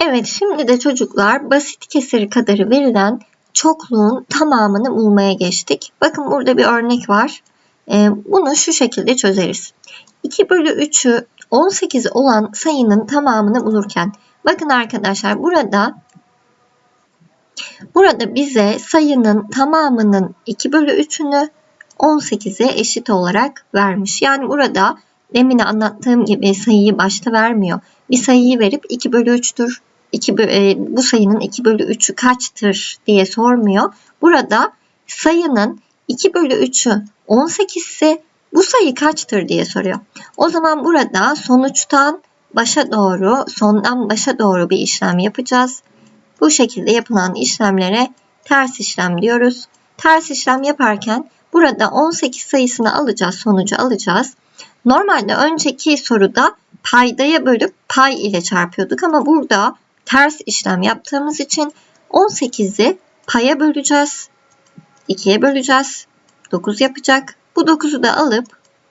Evet, şimdi de çocuklar basit kesir kadarı verilen çokluğun tamamını bulmaya geçtik. Bakın burada bir örnek var. Ee, bunu şu şekilde çözeriz. 2 bölü 3'ü 18 olan sayının tamamını bulurken bakın arkadaşlar burada burada bize sayının tamamının 2 bölü 3'ünü 18'e eşit olarak vermiş. Yani burada demin anlattığım gibi sayıyı başta vermiyor. Bir sayıyı verip 2 bölü 3'tür, 2, e, bu sayının 2 bölü 3'ü kaçtır diye sormuyor. Burada sayının 2 bölü 3'ü 18 ise bu sayı kaçtır diye soruyor. O zaman burada sonuçtan başa doğru, sondan başa doğru bir işlem yapacağız. Bu şekilde yapılan işlemlere ters işlem diyoruz. Ters işlem yaparken burada 18 sayısını alacağız, sonucu alacağız. Normalde önceki soruda paydaya bölüp pay ile çarpıyorduk ama burada ters işlem yaptığımız için 18'i paya böleceğiz. 2'ye böleceğiz. 9 yapacak. Bu 9'u da alıp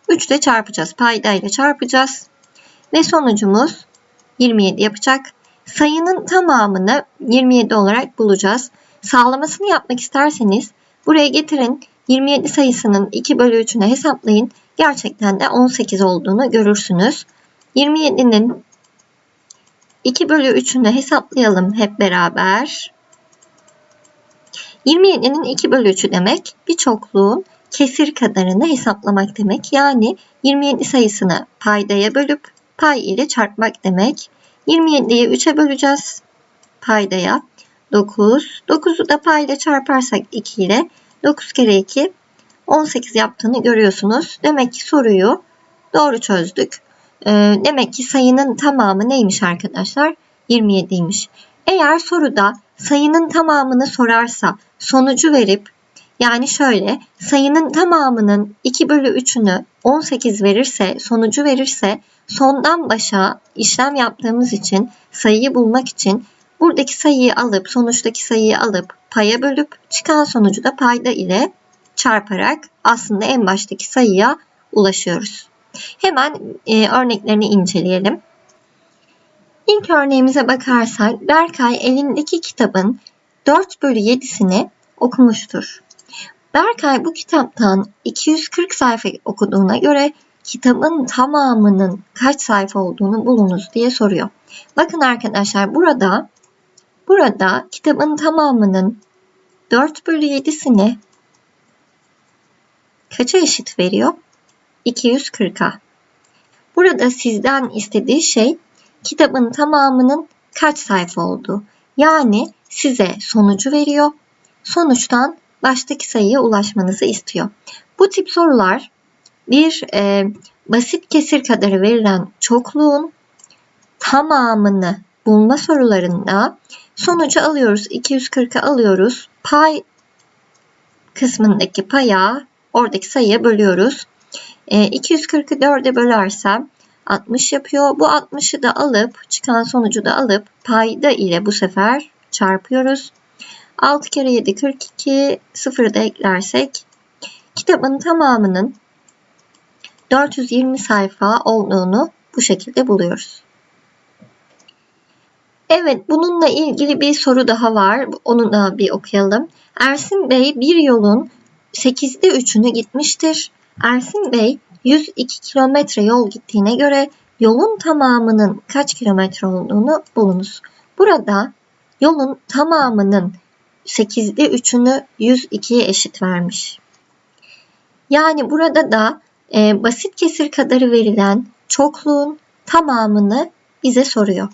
3 ile çarpacağız. Payda ile çarpacağız. Ve sonucumuz 27 yapacak. Sayının tamamını 27 olarak bulacağız. Sağlamasını yapmak isterseniz buraya getirin 27 sayısının 2 bölü 3'üne hesaplayın. Gerçekten de 18 olduğunu görürsünüz. 27'nin 2 bölü 3'ünü hesaplayalım hep beraber. 27'nin 2 bölü 3'ü demek bir çokluğun kesir kadarını hesaplamak demek. Yani 27 sayısını paydaya bölüp pay ile çarpmak demek. 27'yi 3'e böleceğiz paydaya. 9. 9'u da pay ile çarparsak 2 ile 9 kere 2 18 yaptığını görüyorsunuz. Demek ki soruyu doğru çözdük. Ee, demek ki sayının tamamı neymiş arkadaşlar? 27'ymiş. Eğer soruda sayının tamamını sorarsa sonucu verip yani şöyle sayının tamamının 2 bölü 3'ünü 18 verirse sonucu verirse sondan başa işlem yaptığımız için sayıyı bulmak için buradaki sayıyı alıp sonuçtaki sayıyı alıp paya bölüp çıkan sonucu da payda ile çarparak aslında en baştaki sayıya ulaşıyoruz. Hemen e, örneklerini inceleyelim. İlk örneğimize bakarsak Berkay elindeki kitabın 4 bölü 7'sini okumuştur. Berkay bu kitaptan 240 sayfa okuduğuna göre kitabın tamamının kaç sayfa olduğunu bulunuz diye soruyor. Bakın arkadaşlar burada burada kitabın tamamının 4 bölü 7'sini kaça eşit veriyor? 240'a. Burada sizden istediği şey kitabın tamamının kaç sayfa olduğu. Yani size sonucu veriyor. Sonuçtan baştaki sayıya ulaşmanızı istiyor. Bu tip sorular bir e, basit kesir kadarı verilen çokluğun tamamını bulma sorularında sonucu alıyoruz. 240'ı alıyoruz. Pay kısmındaki paya oradaki sayıya bölüyoruz. E, 240'ı 4'e bölersem 60 yapıyor. Bu 60'ı da alıp çıkan sonucu da alıp payda ile bu sefer çarpıyoruz. 6 kere 7 42 0'ı da eklersek kitabın tamamının 420 sayfa olduğunu bu şekilde buluyoruz. Evet bununla ilgili bir soru daha var. Onu da bir okuyalım. Ersin Bey bir yolun 8'de 3'ünü gitmiştir. Ersin Bey 102 kilometre yol gittiğine göre yolun tamamının kaç kilometre olduğunu bulunuz. Burada yolun tamamının 8'de 3'ünü 102'ye eşit vermiş. Yani burada da e, basit kesir kadarı verilen çokluğun tamamını bize soruyor.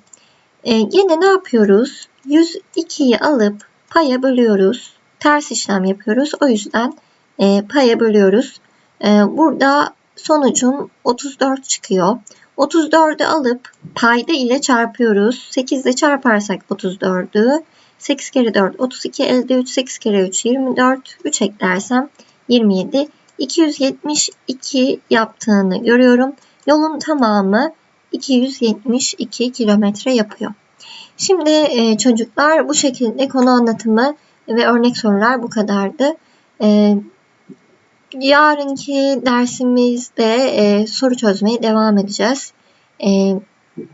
E, yine ne yapıyoruz? 102'yi alıp paya bölüyoruz. Ters işlem yapıyoruz. O yüzden e, paya bölüyoruz. E, burada sonucum 34 çıkıyor. 34'ü alıp payda ile çarpıyoruz. 8 ile çarparsak 34'ü 8 kere 4 32 elde 3 8 kere 3 24 3 eklersem 27 272 yaptığını görüyorum. Yolun tamamı 272 kilometre yapıyor. Şimdi e, çocuklar bu şekilde konu anlatımı ve örnek sorular bu kadardı. Yarınki dersimizde e, soru çözmeye devam edeceğiz. E,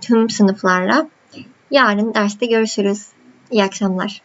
tüm sınıflarla. Yarın derste görüşürüz. İyi akşamlar.